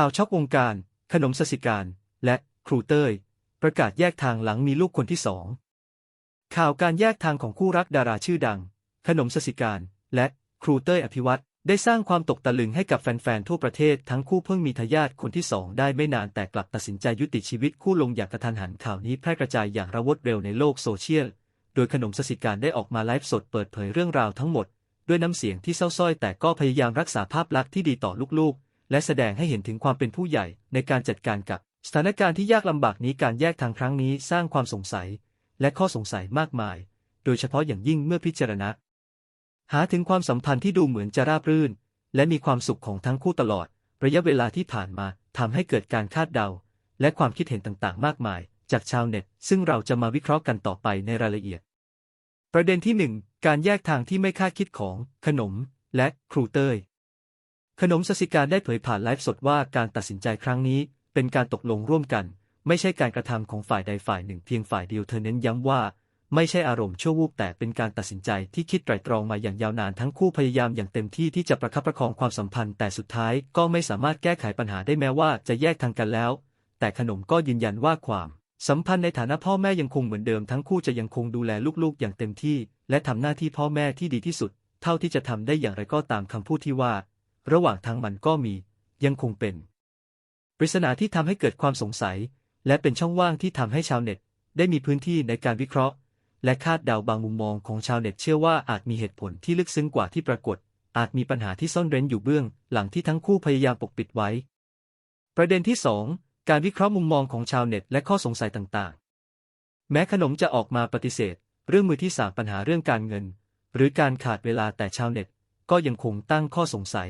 ข่าวช็อกวงการ ขนมสสิการ และครูเต้ย ประกาศแยกทางหลังมีลูกคนที่สอง ข่าวการแยกทางของคู่รักดาราชื่อดัง ขนมสสิการ และครูเต้ยอภิวัตได้สร้างความตกตะลึงให้กับแฟนๆทั่วประเทศทั้งคู่เพิ่งมีทายาทคนที่สองได้ไม่นานแต่กลับตัดสินใจยุติชีวิตคู่ลงอย่างกระทันหันข่าวนี้แพร่กระจายอย่างระวดเร็วในโลกโซเชียล โดยขนมสสิการได้ออกมาไลฟ์สดเปิดเผยเรื่องราวทั้งหมด ด้วยน้ำเสียงที่เศร้าส้อยแต่ก็พยายามรักษาภาพลักษณ์ที่ดีต่อลูกๆ และแสดงให้เห็นถึงความเป็นผู้ใหญ่ในการจัดการกับสถานการณ์ที่ยากลำบากนี้การแยกทางครั้งนี้สร้างความสงสัย และข้อสงสัยมากมาย โดยเฉพาะอย่างยิ่งเมื่อพิจารณาหาถึงความสัมพันธ์ที่ดูเหมือนจะราบรื่น และมีความสุขของทั้งคู่ตลอด ระยะเวลาที่ผ่านมาทำให้เกิดการคาดเดา และความคิดเห็นต่างๆ มากมาย จากชาวเน็ต ซึ่งเราจะมาวิเคราะห์กันต่อไปในรายละเอียด ประเด็นที่หนึ่งการแยกทางที่ไม่คาดคิดของขนม และครูเต้ย ขนมสสิการได้เผยผ่านไลฟ์สดว่าการตัดสินใจครั้งนี้เป็นการตกลงร่วมกัน ไม่ใช่การกระทำของฝ่ายใดฝ่ายหนึ่งเพียงฝ่ายเดียวเธอเน้นย้ำว่าไม่ใช่อารมณ์ชั่ววูบแต่เป็นการตัดสินใจที่คิดไตร่ตรองมาอย่างยาวนานทั้งคู่พยายามอย่างเต็มที่ที่จะประคับประคองความสัมพันธ์ แต่สุดท้ายก็ไม่สามารถแก้ไขปัญหาได้แม้ว่าจะแยกทางกันแล้ว แต่ขนมก็ยืนยันว่าความ สัมพันธ์ในฐานะพ่อแม่ยังคงเหมือนเดิมทั้งคู่จะยังคงดูแลลูกๆ อย่างเต็มที่ และทำหน้าที่พ่อแม่ที่ดีที่สุด เท่าที่จะทำได้อย่างไรก็ตามคำพูดที่ว่า ระหว่างทางมันก็มี ยังคงเป็น ปริศนาที่ทำให้เกิดความสงสัย และเป็นช่องว่างที่ทำให้ชาวเน็ต ได้มีพื้นที่ในการวิเคราะห์ และคาดเดาบางมุมมองของชาวเน็ตเชื่อว่าอาจมีเหตุผลที่ลึกซึ้งกว่าที่ปรากฏ อาจมีปัญหาที่ซ่อนเร้นอยู่เบื้อง หลังที่ทั้งคู่พยายามปกปิดไว้ ประเด็นที่สองการวิเคราะห์มุมมองของชาวเน็ต และข้อสงสัยต่างๆ แม้ขนมจะออกมาปฏิเสธ เรื่องมือที่สามปัญหาเรื่องการเงิน หรือการขาดเวลาแต่ชาวเน็ต ก็ยังคงตั้งข้อสงสัย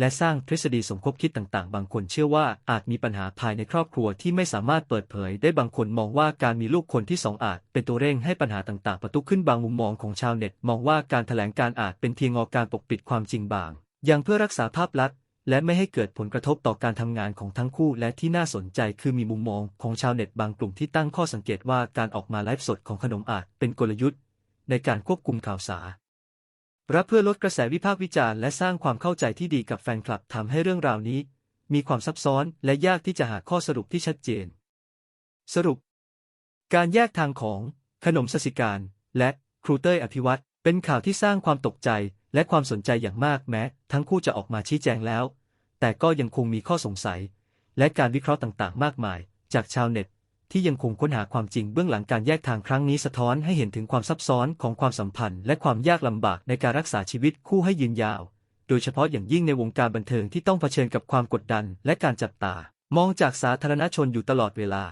และสร้างทฤษฎีสมคบคิดต่างๆ บางคนเชื่อว่าอาจมีปัญหาภายในครอบครัวที่ไม่สามารถเปิดเผยได้บางคนมองว่าการมีลูกคนที่สองอาจ เป็นตัวเร่งให้ปัญหาต่างๆประทุขึ้นบางมุมมองของชาวเน็ต มองว่าการแถลงการอาจเป็นเพียงงอการปกปิดความจริงบาง อย่างเพื่อรักษาภาพลักษณ์และไม่ให้เกิดผลกระทบต่อการทำงานของทั้งคู่ และที่น่าสนใจคือมีมุมมองของชาวเน็ตบางกลุ่มที่ตั้งข้อสังเกตว่าการออกมาไลฟ์สดของขนมอาจเป็นกลยุทธ์ ในการควบคุมข่าวสาร รับเพื่อลดกระแสวิพากษ์วิจารณ์และสร้างความเข้าใจที่ดีกับแฟนคลับทำให้เรื่องราวนี้ มีความซับซ้อนและยากที่จะหาข้อสรุปที่ชัดเจน สรุป การแยกทางของขนมสสิการ และครูเต้ยอภิวัตเป็นข่าวที่สร้างความตกใจและความสนใจอย่างมากแม้ ทั้งคู่จะออกมาชี้แจงแล้ว แต่ก็ยังคงมีข้อสงสัย และการวิเคราะห์ต่างๆ มากมาย จากชาวเน็ต ที่ยังคงค้นหาความจริงเบื้องหลังการแยกทางครั้งนี้สะท้อนให้เห็นถึงความซับซ้อนของความสัมพันธ์ และความยากลำบากในการรักษาชีวิตคู่ให้ยืนยาว โดยเฉพาะอย่างยิ่งในวงการบันเทิงที่ต้องเผชิญกับความกดดัน และการจับตามองจากสาธารณชนอยู่ตลอดเวลา